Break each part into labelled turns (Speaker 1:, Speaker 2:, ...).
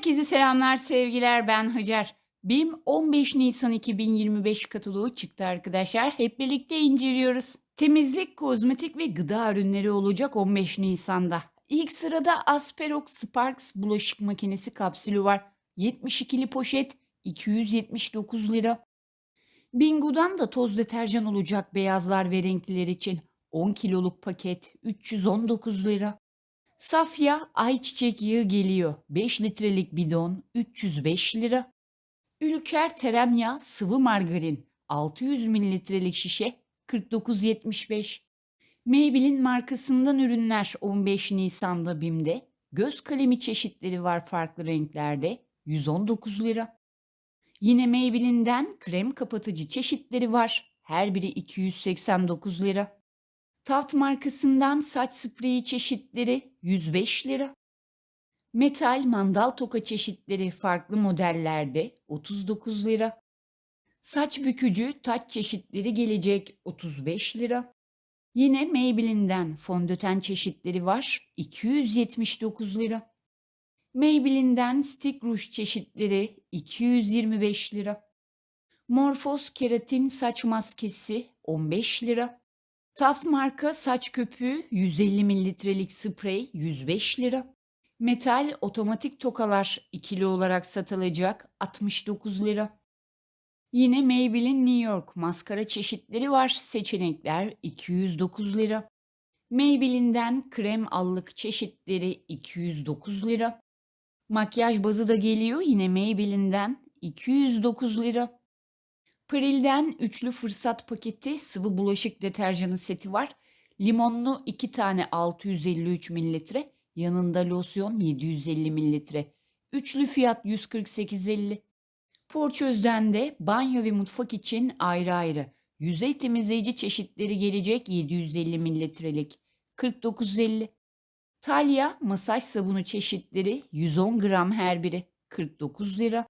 Speaker 1: Herkese selamlar, sevgiler. Ben Hacer. BİM 15 Nisan 2025 kataloğu çıktı arkadaşlar. Hep birlikte inceliyoruz. Temizlik, kozmetik ve gıda ürünleri olacak 15 Nisan'da. İlk sırada Asperox Sparks bulaşık makinesi kapsülü var. 72'li poşet 279 lira. Bingo'dan da toz deterjan olacak beyazlar ve renkliler için 10 kiloluk paket 319 lira. Safya ayçiçek yağı geliyor. 5 litrelik bidon 305 lira. Ülker teremyağı sıvı margarin 600 mililitrelik şişe 49.75. Maybelline markasından ürünler 15 Nisan'da BİM'de. Göz kalemi çeşitleri var farklı renklerde 119 lira. Yine Maybelline'den krem kapatıcı çeşitleri var. Her biri 289 lira. Taft markasından saç spreyi çeşitleri 105 lira. Metal mandal toka çeşitleri farklı modellerde 39 lira. Saç bükücü taç çeşitleri gelecek 35 lira. Yine Maybelline'den fondöten çeşitleri var 279 lira. Maybelline'den stick ruj çeşitleri 225 lira. Morphos keratin saç maskesi 15 lira. Tafts marka saç köpüğü 150 mililitrelik sprey 105 lira. Metal otomatik tokalar ikili olarak satılacak 69 lira. Yine Maybelline New York maskara çeşitleri var. Seçenekler 209 lira. Maybelline'den krem allık çeşitleri 209 lira. Makyaj bazı da geliyor yine Maybelline'den 209 lira. Pril'den üçlü fırsat paketi sıvı bulaşık deterjanı seti var. Limonlu 2 tane 653 mililitre. Yanında losyon 750 mililitre. Üçlü fiyat 148.50. Porçöz'den de banyo ve mutfak için ayrı ayrı. Yüzey temizleyici çeşitleri gelecek 750 mililitrelik 49.50. Talya masaj sabunu çeşitleri 110 gram her biri 49 lira.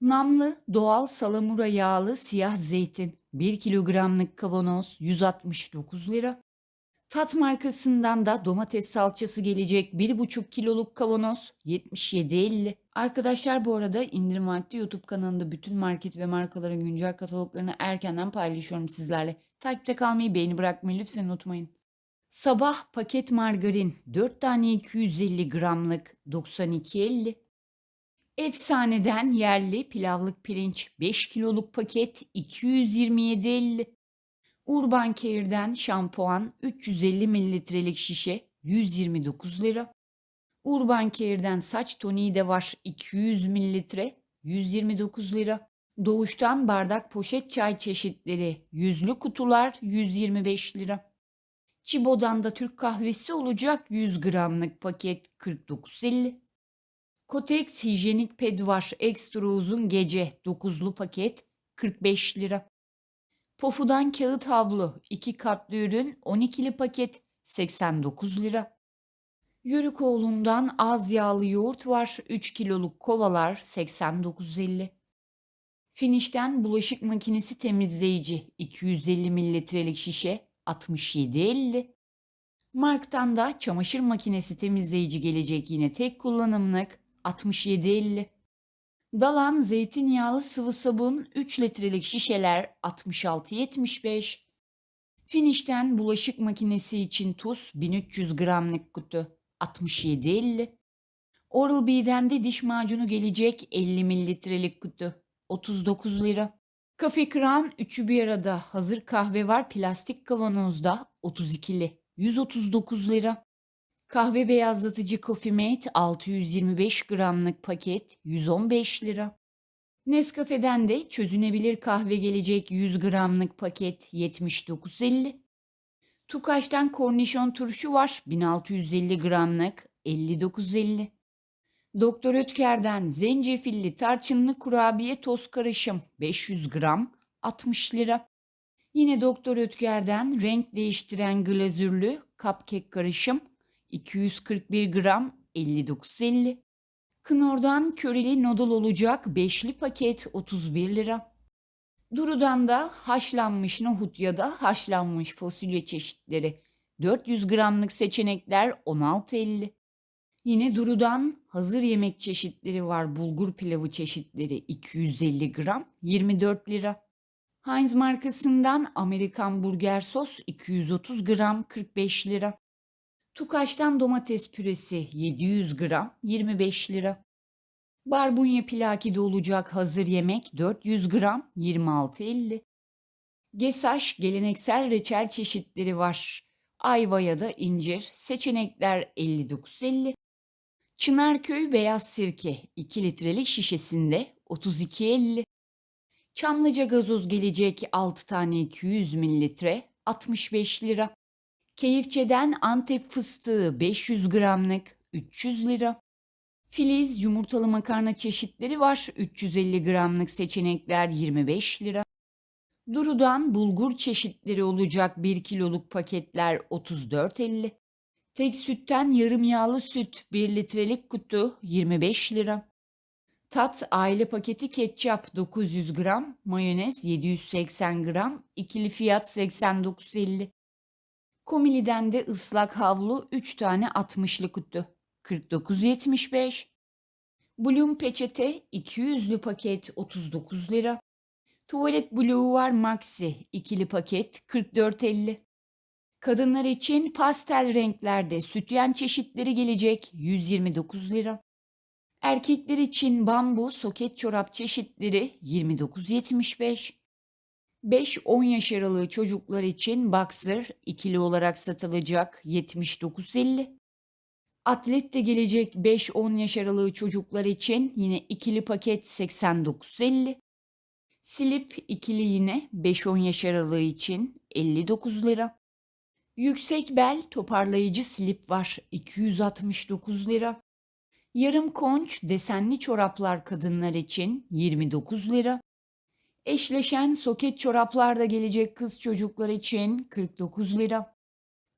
Speaker 1: Namlı doğal salamura yağlı siyah zeytin 1 kilogramlık kavanoz 169 lira. Tat markasından da domates salçası gelecek 1,5 kiloluk kavanoz 77.50. Arkadaşlar bu arada indirim vakti YouTube kanalında bütün market ve markaların güncel kataloglarını erkenden paylaşıyorum sizlerle. Takipte kalmayı, beğeni bırakmayı lütfen unutmayın. Sabah paket margarin 4 tane 250 gramlık 92.50. Efsaneden yerli pilavlık pirinç 5 kiloluk paket 227.50. Urban Care'den şampuan 350 mililitrelik şişe 129 lira. Urban Care'den saç toniği de var 200 mililitre 129 lira. Doğuştan bardak poşet çay çeşitleri yüzlü kutular 125 lira. Çibo'dan da Türk kahvesi olacak 100 gramlık paket 49.50. Kotex hijyenik ped var. Ekstra uzun gece. 9'lu paket. 45 lira. Pofu'dan kağıt havlu. 2 katlı ürün. 12'li paket. 89 lira. Yörükoğlu'ndan az yağlı yoğurt var. 3 kiloluk kovalar. 89.50. Finiş'ten bulaşık makinesi temizleyici. 250 mililitrelik şişe. 67.50. Mark'tan da çamaşır makinesi temizleyici gelecek yine tek kullanımlık 67.50. Dalan zeytinyağlı sıvı sabun 3 litrelik şişeler 66.75. Finiş'ten bulaşık makinesi için tuz 1300 gramlık kutu 67.50. Oral-B'den de diş macunu gelecek 50 mililitrelik kutu 39 lira. Kafe Kran üçü bir arada hazır kahve var plastik kavanozda 32'li 139 lira. Kahve beyazlatıcı Coffee Mate 625 gramlık paket 115 lira. Nescafe'den de çözünebilir kahve gelecek 100 gramlık paket 79.50. Tukaş'tan kornişon turşu var 1650 gramlık 59.50. Doktor Ötker'den zencefilli tarçınlı kurabiye toz karışım 500 gram 60 lira. Yine Doktor Ötker'den renk değiştiren glazürlü cupcake karışım 241 gram 59.50. Knorr'dan köreli noodle olacak beşli paket 31 lira. Duru'dan da haşlanmış nohut ya da haşlanmış fasulye çeşitleri 400 gramlık seçenekler 16.50. Yine Duru'dan hazır yemek çeşitleri var. Bulgur pilavı çeşitleri 250 gram 24 lira. Heinz markasından Amerikan burger sos 230 gram 45 lira. Tukaş'tan domates püresi 700 gram 25 lira. Barbunya plakide olacak hazır yemek 400 gram 26.50. Gesaş geleneksel reçel çeşitleri var. Ayva ya da incir, seçenekler 59.50. Çınarköy beyaz sirke 2 litrelik şişesinde 32.50. Çamlıca gazoz gelecek 6 tane 200 mililitre 65 lira. Keyifçeden Antep fıstığı 500 gramlık 300 lira. Filiz yumurtalı makarna çeşitleri var. 350 gramlık seçenekler 25 lira. Duru'dan bulgur çeşitleri olacak 1 kiloluk paketler 34.50. Tek sütten yarım yağlı süt 1 litrelik kutu 25 lira. Tat aile paketi ketçap 900 gram, mayonez 780 gram, ikili fiyat 89.50. Komili'den de ıslak havlu 3 tane 60'lı kutu 49.75. Bloom peçete 200'lü paket 39 lira. Tuvalet Blue var Maxi ikili paket 44.50. Kadınlar için pastel renklerde sütyen çeşitleri gelecek 129 lira. Erkekler için bambu soket çorap çeşitleri 29.75. 5-10 yaş aralığı çocuklar için boxer ikili olarak satılacak 79.50. Atlet de gelecek 5-10 yaş aralığı çocuklar için yine ikili paket 89.50. Slip ikili yine 5-10 yaş aralığı için 59 lira. Yüksek bel toparlayıcı slip var 269 lira. Yarım konç desenli çoraplar kadınlar için 29 lira. Eşleşen soket çoraplar da gelecek kız çocuklar için 49 lira.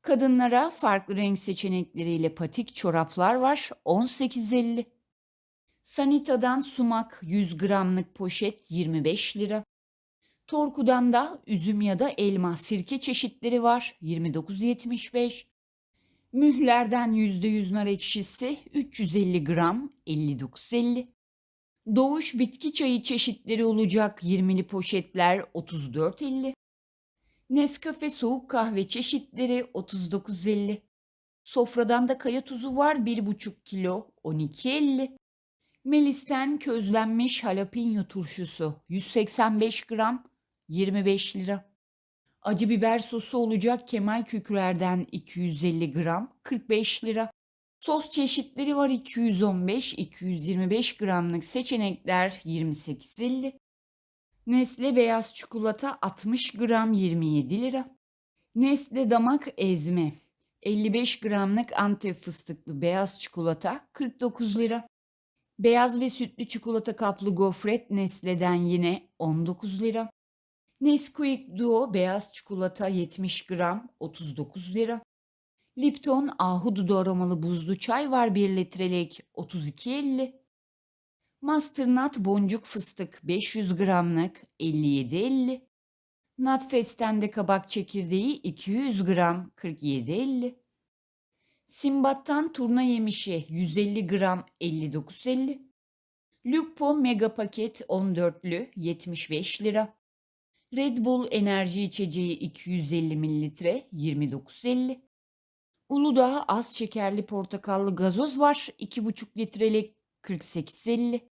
Speaker 1: Kadınlara farklı renk seçenekleriyle patik çoraplar var 18.50. Sanita'dan sumak 100 gramlık poşet 25 lira. Torku'dan da üzüm ya da elma sirke çeşitleri var 29.75. Mühlerden %100 nar ekşisi 350 gram 59.50. Doğuş bitki çayı çeşitleri olacak 20'li poşetler 34.50. Nescafe soğuk kahve çeşitleri 39.50. Sofradan da kaya tuzu var 1,5 kilo 12.50. Melis'ten közlenmiş jalapeno turşusu 185 gram 25 lira. Acı biber sosu olacak Kemal Kükürer'den 250 gram 45 lira. Sos çeşitleri var 215-225 gramlık seçenekler 28.50. Nesle beyaz çikolata 60 gram 27 lira. Nesle damak ezme 55 gramlık antep fıstıklı beyaz çikolata 49 lira. Beyaz ve sütlü çikolata kaplı gofret Nestle'den yine 19 lira. Nesquik Duo beyaz çikolata 70 gram 39 lira. Lipton ahududu aromalı buzlu çay var 1 litrelik 32.50. Masternut boncuk fıstık 500 gramlık 57.50. Nutfest'ten de kabak çekirdeği 200 gram 47.50. Simbat'tan turna yemişi 150 gram 59.50. Lupo mega paket 14'lü 75 lira. Red Bull enerji içeceği 250 mililitre 29.50. Uludağ az şekerli portakallı gazoz var 2,5 litrelik 48.50.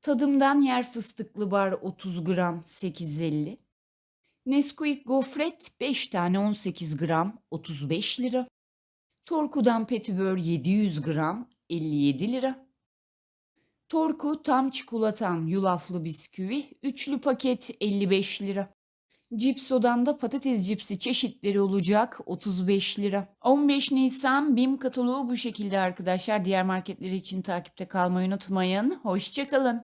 Speaker 1: Tadımdan yer fıstıklı bar 30 gram 8.50. Nesquik gofret 5 tane 18 gram 35 lira. Torku'dan petibör 700 gram 57 lira. Torku tam çikolatam yulaflı bisküvi üçlü paket 55 lira. Cipso'dan da patates cipsi çeşitleri olacak 35 lira. 15 Nisan BİM kataloğu bu şekilde arkadaşlar. Diğer marketleri için takipte kalmayı unutmayın. Hoşçakalın.